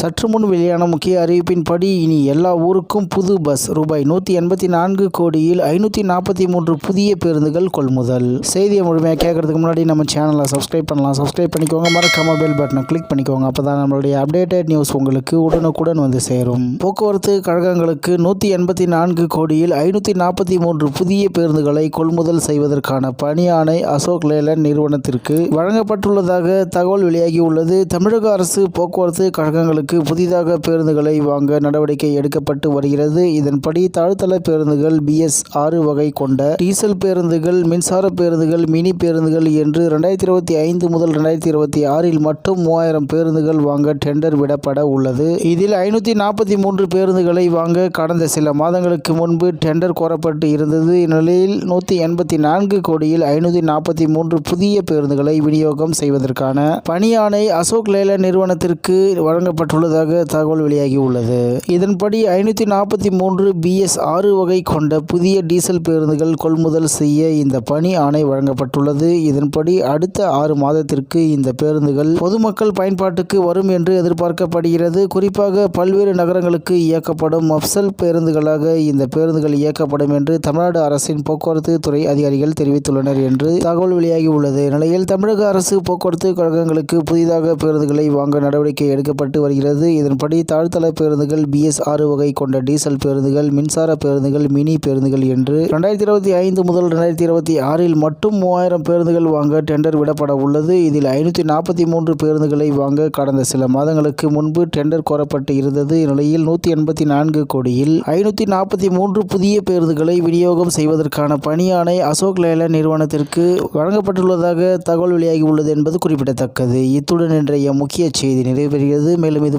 சற்று முன் வெளியான முக்கிய அறிவிப்பின்படி இனி எல்லா ஊருக்கும் புது பஸ் ரூபாய் நூற்றி எண்பத்தி நான்கு கோடியில் ஐநூற்றி நாற்பத்தி மூன்று புதிய பேருந்துகள் கொள்முதல். செய்தியை முழுமையாக கேட்கறதுக்கு முன்னாடி நம்ம சேனலை சப்ஸ்கிரைப் பண்ணலாம். சப்ஸ்கிரைப் பண்ணிக்கோங்க. மறக்காம பெல் பட்டனை கிளிக் பண்ணிக்கோங்க. அப்போ தான் நம்மளுடைய அப்டேட்டட் நியூஸ் உங்களுக்கு உடனுக்குடன் வந்து சேரும். போக்குவரத்து கழகங்களுக்கு நூற்றி எண்பத்தி நான்கு கோடியில் ஐநூற்றி நாற்பத்தி மூன்று புதிய பேருந்துகளை கொள்முதல் செய்வதற்கான பணியாணை அசோக் லேலன் நிறுவனத்திற்கு வழங்கப்பட்டுள்ளதாக தகவல் வெளியாகியுள்ளது தமிழக அரசு போக்குவரத்து கழகங்களுக்கு புதிதாக பேருந்துகளை வாங்க நடவடிக்கை எடுக்கப்பட்டு வருகிறது. இதன்படி தாழ்த்தள பேருந்துகள் பிஎஸ் ஆறு வகை கொண்ட டீசல் பேருந்துகள் மின்சார பேருந்துகள் மினி பேருந்துகள் என்று ரெண்டாயிரத்தி இருபத்தி ஐந்து முதல் ரெண்டாயிரத்தி இருபத்தி ஆறில் மட்டும் மூவாயிரம் பேருந்துகள் வாங்க டெண்டர் விடப்பட உள்ளது. இதில் ஐநூற்றி நாற்பத்தி மூன்று பேருந்துகளை வாங்க கடந்த சில மாதங்களுக்கு முன்பு டெண்டர் கோரப்பட்டு இருந்தது. இந்நிலையில் நூற்றி எண்பத்தி நான்கு கோடியில் ஐநூற்றி நாற்பத்தி மூன்று புதிய பேருந்துகளை விநியோகம் செய்வதற்கான பணியானை அசோக் லேலன் நிறுவனத்திற்கு வழங்கப்பட்டுள்ள உள்ளதாக தகவல் வெளியாகியுள்ளது. இதன்படி ஐநூற்றி நாற்பத்தி மூன்று பிஎஸ் ஆறு வகை கொண்ட புதிய டீசல் பேருந்துகள் கொள்முதல் செய்ய இந்த பணி ஆணை வழங்கப்பட்டுள்ளது. இதன்படி அடுத்த ஆறு மாதத்திற்கு இந்த பேருந்துகள் பொதுமக்கள் பயன்பாட்டுக்கு வரும் என்று எதிர்பார்க்கப்படுகிறது. குறிப்பாக பல்வேறு நகரங்களுக்கு இயக்கப்படும் மப்சல் பேருந்துகளாக இந்த பேருந்துகள் இயக்கப்படும் என்று தமிழ்நாடு அரசின் போக்குவரத்து துறை அதிகாரிகள் தெரிவித்துள்ளனர் என்று தகவல் வெளியாகியுள்ளது. நிலையில் தமிழக அரசு போக்குவரத்து கழகங்களுக்கு புதிதாக பேருந்துகளை வாங்க நடவடிக்கை எடுக்கப்பட்டு வருகிறது. இதன்படி தாழ்த்தள பேருந்துகள் பிஎஸ் ஆறு வகை கொண்ட டீசல் பேருந்துகள் மின்சார பேருந்துகள் மினி பேருந்துகள் என்று ரெண்டாயிரத்தி இருபத்தி ஐந்து முதல் ரெண்டாயிரத்தி இருபத்தி ஆறில் மட்டும் மூவாயிரம் பேருந்துகள் வாங்க டெண்டர் விடப்பட உள்ளது. இதில் ஐநூற்றி நாற்பத்தி மூன்று பேருந்துகளை வாங்க கடந்த சில மாதங்களுக்கு முன்பு டெண்டர் கோரப்பட்டு இருந்தது. இந்நிலையில் நூற்றி எண்பத்தி நான்கு கோடியில் ஐநூற்றி நாற்பத்தி மூன்று புதிய பேருந்துகளை விநியோகம் செய்வதற்கான பணியானை அசோக் லேலன் நிறுவனத்திற்கு வழங்கப்பட்டுள்ளதாக தகவல் வெளியாகி உள்ளது என்பது குறிப்பிடத்தக்கது. இத்துடன் இன்றைய முக்கிய செய்தி நிறைவேறுகிறது மேலும் இது